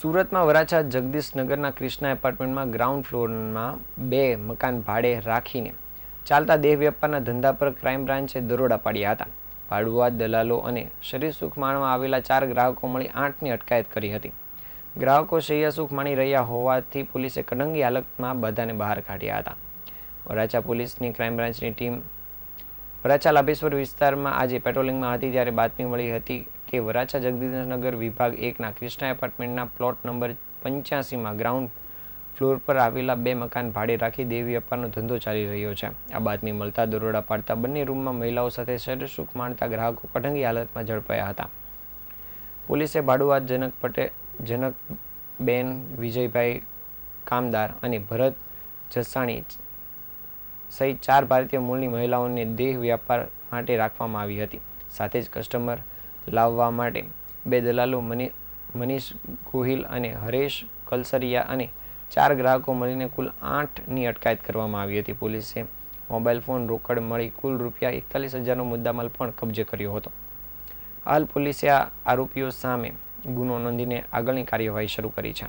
સુરતમાં વરાછા જગદીશનગરના ક્રિષ્ના એપાર્ટમેન્ટમાં ગ્રાઉન્ડ ફ્લોરમાં બે મકાન ભાડે રાખીને ચાલતા દેહ વેપારના ધંધા પર ક્રાઇમ બ્રાન્ચે દરોડા પાડ્યા હતા. ભાડુઆત દલાલો અને શરીર સુખ માણવા આવેલા ચાર ગ્રાહકો મળી આઠની અટકાયત કરી હતી. ગ્રાહકો શૈયા સુખ માણી રહ્યા હોવાથી પોલીસે કડંગી હાલતમાં બધાને બહાર કાઢ્યા હતા. વરાછા પોલીસની ક્રાઇમ બ્રાન્ચની ટીમ વરાછા લાભેશ્વર વિસ્તારમાં આજે પેટ્રોલિંગમાં હતી, ત્યારે બાતમી મળી હતી કે વરાછા જગદીશનગર વિભાગ એકના કૃષ્ણા એપાર્ટમેન્ટના પ્લોટ નંબર પંચ્યાસીમાં ગ્રાઉન્ડ ફ્લોર પર આવેલા બે મકાન ભાડે રાખી દેવી વેપારનો ધંધો ચાલી રહ્યો છે. આ બાતમી મળતા દરોડા પાડતા બંને રૂમમાં મહિલાઓ સાથે શરીર માણતા ગ્રાહકો કઢંગી હાલતમાં ઝડપાયા હતા. પોલીસે ભાડુઆત જનક પટેલ જનકબેન વિજયભાઈ કામદાર અને ભરત જસાણી સહિત ચાર ભારતીય મૂળની મહિલાઓને દેહ વ્યાપાર માટે રાખવામાં આવી હતી. સાથે જ કસ્ટમર લાવવા માટે બે દલાલો મની, મનીષ ગોહિલ અને હરેશ કલસરિયા અને ચાર ગ્રાહકો મળીને કુલ આઠની અટકાયત કરવામાં આવી હતી. પોલીસે મોબાઈલ ફોન રોકડ મળી કુલ રૂપિયા એકતાલીસ હજારનો મુદ્દામાલ પણ કબજે કર્યો હતો. હાલ પોલીસે આ આરોપીઓ સામે ગુનો નોંધીને આગળની કાર્યવાહી શરૂ કરી છે.